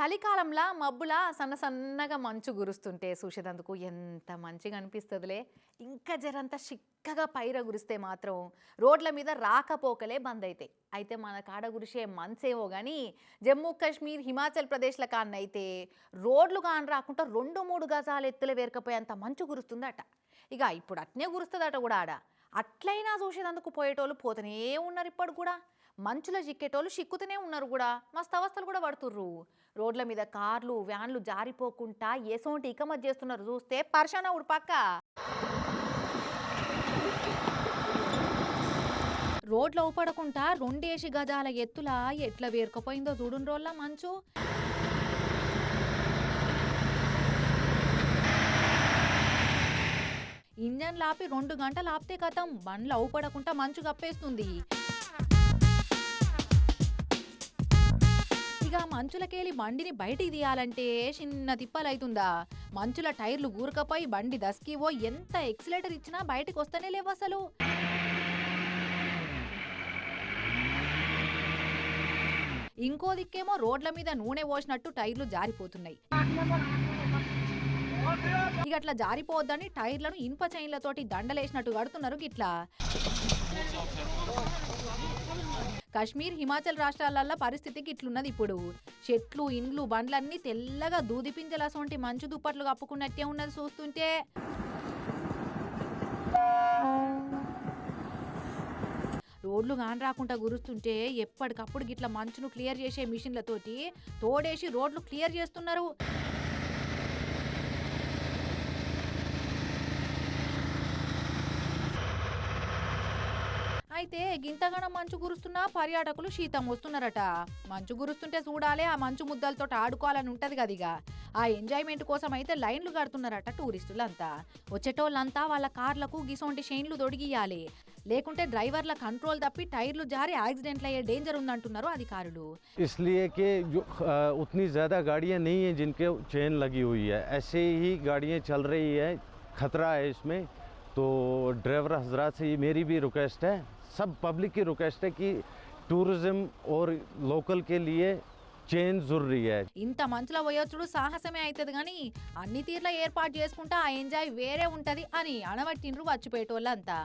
చలికాలంలో మబ్బులా సన్న సన్నగా మంచు గురుస్తుంటే చూసేదందుకు ఎంత మంచిగా అనిపిస్తుందిలే. ఇంకా జరంత చిక్కగా పైర గురిస్తే మాత్రం రోడ్ల మీద రాకపోకలే బంద్ అవుతాయి అయితే మన కాడ గురిసే మంచేవో కానీ జమ్మూ కాశ్మీర్ హిమాచల్ ప్రదేశ్ల కాన్నైతే రోడ్లు కాని రాకుండా రెండు మూడు గజాలు ఎత్తులు వేరకపోయేంత మంచు కురుస్తుందట ఇక ఇప్పుడు అట్నే గురుస్తుందట కూడా ఆడ. అట్లయినా చూసేదందుకు పోయేటోళ్ళు పోతూనే ఉన్నారు ఇప్పుడు కూడా. మంచులో చిక్కేటోళ్ళు చిక్కుతూనే ఉన్నారు కూడా. మస్తు అవస్థలు కూడా పడుతుర్రు. రోడ్ల మీద కార్లు వ్యాన్లు జారిపోకుండా ఏసోంటి ఇకమత్ చేస్తున్నారు. చూస్తే పర్షాన ఉడిపక్క రోడ్ల ఊపడకుండా రెండేసి గజాల ఎత్తుల ఎట్లా వేరుకపోయిందో చూడున్ రోళ్ళ మంచు. ఇంజన్ లాపి రెండు గంటలు ఆపితే కథం. బండ్లు అవుపడకుండా మంచు కప్పేస్తుంది. మంచులకేలి బండిని బయటికి తీయాలంటే చిన్న తిప్పలైతుందా? మంచుల టైర్లు ఊరకపోయి బండి దస్కివో ఎంత ఎక్సిలేటర్ ఇచ్చినా బయటకు వస్తేనే లేవు అసలు. ఇంకో దిక్కేమో రోడ్ల మీద నూనె పోసినట్టు టైర్లు జారిపోతున్నాయి. ఇక అట్లా జారిపోవద్దని టైర్లను ఇనుప చైన్లతోటి దండలేసినట్టు కడుతున్నారు గిట్లా. కాశ్మీర్ హిమాచల్ రాష్ట్రాలల్లో పరిస్థితికి ఇట్లున్నది ఇప్పుడు. చెట్లు ఇండ్లు బండ్లన్నీ తెల్లగా దూది పింజలసొంటి మంచు దుప్పట్లు కప్పుకున్నట్టే ఉన్నది చూస్తుంటే. రోడ్లు కాని రాకుండా గురుస్తుంటే ఎప్పటికప్పుడు గిట్ల మంచును క్లియర్ చేసే మిషన్లతోటి తోడేసి రోడ్లు క్లియర్ చేస్తున్నారు. అయితే గింతగనం మంచు కురుస్తున్నా పర్యాటకులు శీతం వస్తున్నారట మంచు కురుస్తుంటే చూడాలి ఆ మంచు ముద్దలతో ఆడుకోవాలని ఉంటది కదిగా ఆ ఎంజాయ్మెంట్ కోసం అయితే లైన్లు కడుతున్నారట టూరిస్టులంతా వచ్చేటోళ్ళంతా వాళ్ళ కార్లకు గిసోంటి షైన్లు దొడిగియాలి లేకుంటే డ్రైవర్ల కంట్రోల్ తప్పి టైర్లు జారి యాక్సిడెంట్లు అయ్యే డేంజర్ ఉందంటున్నారు అధికారులు इसलिए कि जो अ, उतनी ज़्यादा गाड़ियाँ नहीं हैं जिनके चेन लगी हुई है ऐसे ही गाड़ियाँ चल रही है खतरा है इसमें तो ड्राइवर हजरात से ये मेरी भी रिक्वेस्ट है सब पब्लिक की रिक्वेस्ट है कि टूरिज़्म और लोकल के लिए चेन ज़रूरी है ఇంత మంచులో పోయొచ్చుడు సాహసమే అవుతుంది కానీ అన్ని తీర్ల ఏర్పాటు చేసుకుంటే ఆ ఎంజాయ్ వేరే ఉంటది అని అనబట్టిండ్రు వచ్చిపోయేటోళ్ళంతా